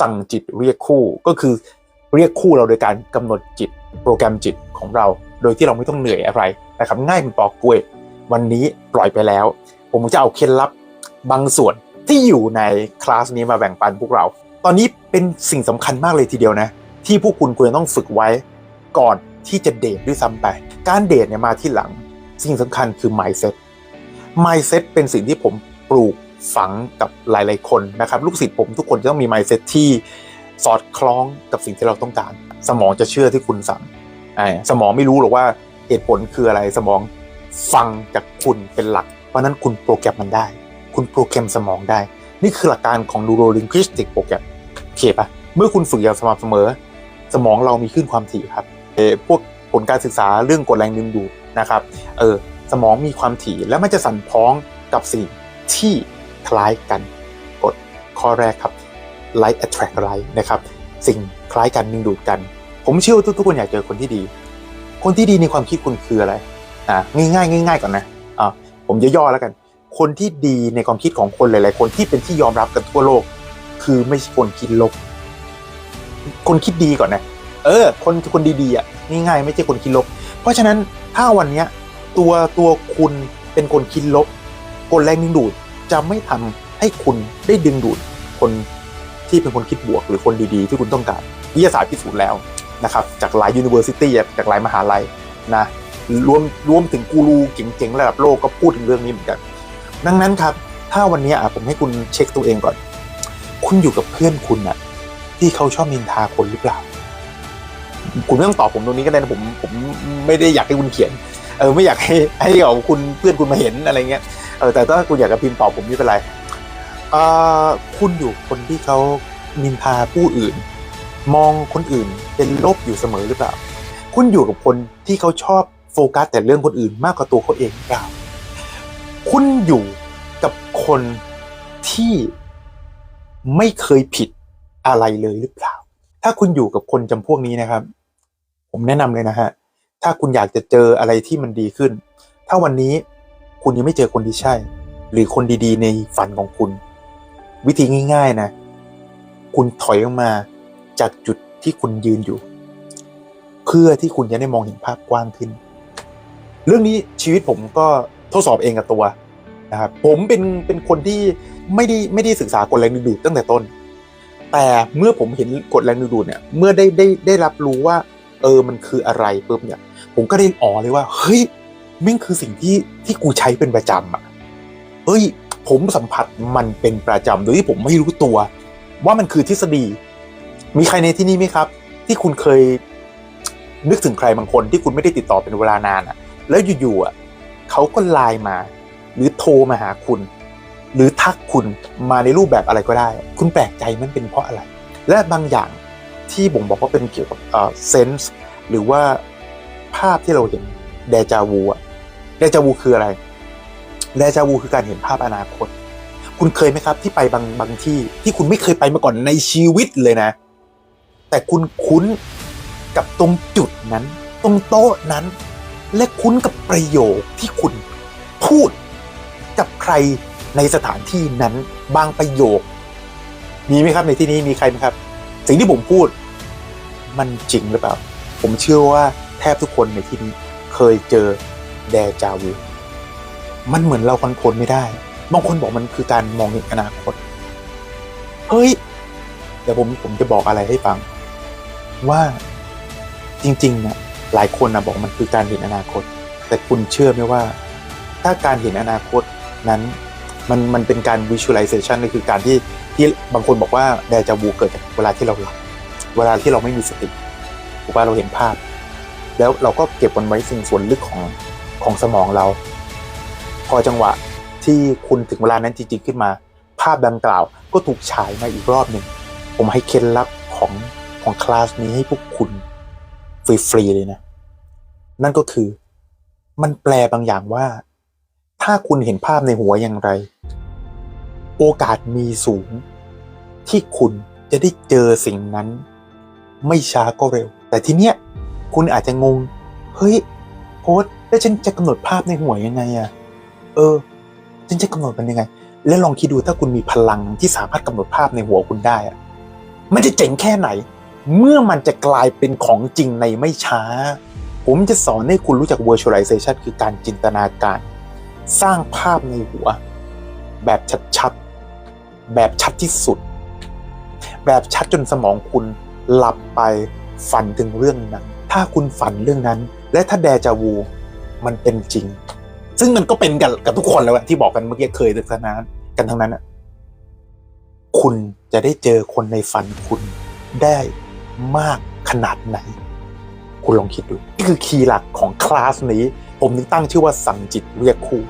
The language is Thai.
สั่งจิตเรียกคู่ก็คือเรียกคู่เราโดยการกำหนดจิตโปรแกรมจิตของเรา โดยที่เราไม่ต้องเหนื่อยอะไรนะครับง่ายเป็นปอกกล้วย วันนี้ปล่อยไปแล้ว ผมจะเอาเคล็ดลับบางส่วนที่อยู่ในคลาสนี้มาแบ่งปันพวกเรา ตอนนี้เป็นสิ่งสำคัญมากเลยทีเดียวนะ ที่พวกคุณควรต้องฝึกไว้ก่อนที่จะเดทด้วยซ้ำไป การเดทเนี่ยมาที่หลัง สิ่งสำคัญคือ mindset mindset เป็นสิ่งที่ผมปลูก ฝังกับหลาย ๆ คนนะครับ ลูกศิษย์ผมทุกคนจะต้องมี mindset ที่สอดคล้องกับสิ่งที่เราต้องการ สมองจะเชื่อที่คุณสั่งสมองไม่รู้หรอกว่าเหตุผลคืออะไรสมองฟังจากคุณเป็นหลัก เพราะนั้นคุณโปรแกรมมันได้ คุณโปรแกรมสมองได้ นี่คือหลักการของ neuro linguistic program โอเคปะเมื่อคุณฝึกอย่างสม่ำเสมอ สมองเรามีขึ้นความถี่ครับเออพวกผลการศึกษาเรื่องกดแรงดึงดูดนะครับเออสมองมีความถี่และมันจะสั่นพ้องกับสิ่งที่ คล้ายกันกดข้อแรกครับ like attract like นะครับ สิ่งคล้ายกันดึงดูดกัน ผมเชื่อว่าทุกๆคนอยากเจอคนที่ดี คนที่ดีในความคิดคุณคืออะไรอ่าง่ายๆง่าย ๆ ก่อนนะอ่าผมจะย่อแล้วกัน คนที่ดีในความคิดของคนหลาย ๆ คนที่เป็นที่ยอมรับกันทั่วโลก คือไม่ใช่คนคิดลบ คนคิดดีก่อนนะเออ คนคนดีๆอะง่ายๆไม่ใช่คนคิดลบ เพราะฉะนั้นถ้าวันเนี้ยตัวตัวคุณเป็นคนคิดลบกลแรงดึงดูด จะไม่ทำให้คุณได้ดึงดูดคนที่เป็นคนคิดบวกหรือคนดีๆ ที่คุณต้องการวิทยาศาสตร์พิสูจน์แล้วนะครับจากหลาย university อะจากหลายมหาลัยนะรวมรวมถึงกูรูเจ๋งๆระดับโลกก็พูดถึงเรื่องนี้เหมือนกัน ดังนั้นครับ ถ้าวันนี้ผมให้คุณเช็คตัวเองก่อน คุณอยู่กับเพื่อนคุณน่ะที่เขาชอบนินทาคนหรือเปล่า คุณไม่ต้องตอบผมตรงนี้ก็ได้นะผมผมไม่ได้อยากให้คุณเขียน เออไม่อยากให้ให้เอาคุณเพื่อนคุณมาเห็นอะไรเงี้ย เออแต่ถ้าคุณอยากจะพิมพ์ตอบผมไม่เป็นไรเอ่อคุณอยู่คนที่เขานินทาผู้อื่น มองคนอื่นเป็นลบอยู่เสมอหรือเปล่า คุณอยู่กับคนที่เขาชอบโฟกัสแต่เรื่องคนอื่นมากกว่าตัวเขาเองหรือเปล่าคุณอยู่กับคนที่ไม่เคยผิดอะไรเลยหรือเปล่า ถ้าคุณอยู่กับคนจำพวกนี้นะครับ ผมแนะนำเลยนะฮะ ถ้าคุณอยากจะเจออะไรที่มันดีขึ้น ถ้าวันนี้ คุณยังไม่เจอคนที่ใช่ หรือคนดีๆ ในฝันของคุณ วิธีง่าย ๆนะ คุณถอยออกมาจากจุดที่คุณยืนอยู่ เพื่อที่คุณจะได้มองเห็นภาพกว้างขึ้น เรื่องนี้ชีวิตผมก็ทดสอบเองกับตัวนะครับผมเป็นเป็นคนที่ไม่ได้ไม่ได้ศึกษากฎแรงดึงดูดตั้งแต่ต้น แต่เมื่อผมเห็นกฎแรงดึงดูดเนี่ยเมื่อได้ได้ได้รับรู้ว่า เออมันคืออะไรปุ๊บเนี่ย ผมก็ได้อ๋อเลยว่าเฮ้ย แม่งคือสิ่งที่ที่กูใช้เป็นประจำอะเฮ้ย ผมสัมผัสมันเป็นประจำโดยที่ผมไม่รู้ตัว ว่ามันคือทฤษฎี มีใครในที่นี้ไหมครับ ที่คุณเคยนึกถึงใครบางคนที่คุณไม่ได้ติดต่อเป็นเวลานานอะ แล้วอยู่ๆอะเขาก็ไลน์มา หรือโทรมาหาคุณ หรือทักคุณมาในรูปแบบอะไรก็ได้ คุณแปลกใจมันเป็นเพราะอะไร และบางอย่างที่บ่งบอกว่าเป็นเกี่ยวกับเอ่อเซนส์หรือว่าภาพที่เราเห็นเดจาวูอะ เดจาวูคืออะไรเดจาวูคือการเห็นภาพอนาคต คุณเคยไหมครับ ที่ไปบางบางที่ที่คุณไม่เคยไปมาก่อนในชีวิตเลยนะ แต่คุณคุ้นกับตรงจุดนั้น ตรงโต๊ะนั้น และคุ้นกับประโยคที่คุณพูดกับใครในสถานที่นั้นบางประโยค มีไหมครับในที่นี้มีใครไหมครับ สิ่งที่ผมพูด มันจริงหรือเปล่า ผมเชื่อว่าแทบทุกคนในที่นี้เคยเจอ แดจาวูมันเหมือนเราคอนโทรลไม่ได้ บางคนบอกมันคือการมองเห็นอนาคต เฮ้ย เดี๋ยวผมผมจะบอกอะไรให้ฟัง ว่าจริงๆเนี่ยหลายคนนะบอกมันคือการเห็นอนาคต แต่คุณเชื่อไหมว่า ถ้าการเห็นอนาคตนั้นมันมันเป็นการ visualization ก็คือการที่ที่บางคนบอกว่าแดจาวูเกิดจากเวลาที่เราหลับเวลาที่เราไม่มีสติถูกป่ะเราเห็นภาพ แล้วเราก็เก็บมันไว้สิ่งส่วนลึกของ ของสมองเรา พอจังหวะที่คุณถึงเวลานั้นจริงๆขึ้นมา ภาพดังกล่าวก็ถูกฉายมาอีกรอบหนึ่งผมให้เคล็ดลับของของคลาสนี้ให้พวกคุณฟรีๆเลยนะ นั่นก็คือมันแปลบางอย่างว่า ถ้าคุณเห็นภาพในหัวอย่างไร โอกาสมีสูง ที่คุณจะได้เจอสิ่งนั้น ไม่ช้าก็เร็ว แต่ทีเนี้ยคุณอาจจะงง เฮ้ยโค้ด แล้วฉันจะกำหนดภาพในหัวยังไงอะเออ ฉันจะกำหนดมันยังไง แล้วลองคิดดูถ้าคุณมีพลังที่สามารถกำหนดภาพในหัวคุณได้อะมันจะเจ๋งแค่ไหน เมื่อมันจะกลายเป็นของจริงในไม่ช้า ผมจะสอนให้คุณรู้จัก virtualization คือการจินตนาการ สร้างภาพในหัว แบบชัดๆ แบบชัดที่สุด แบบชัดจนสมองคุณหลับไปฝันถึงเรื่องนั้น ถ้าคุณฝันเรื่องนั้น และถ้าแดจาวู มันเป็นจริง ซึ่งมันก็เป็นกับกับทุกคนแล้วอะที่บอกกันเมื่อกี้เคยศึกษากันทั้งนั้นอะคุณจะได้เจอคนในฝันคุณได้มากขนาดไหน คุณลองคิดดู นี่คือคีย์หลักของคลาสนี้ ผมนึงตั้งชื่อว่าสั่งจิตเรียกคู่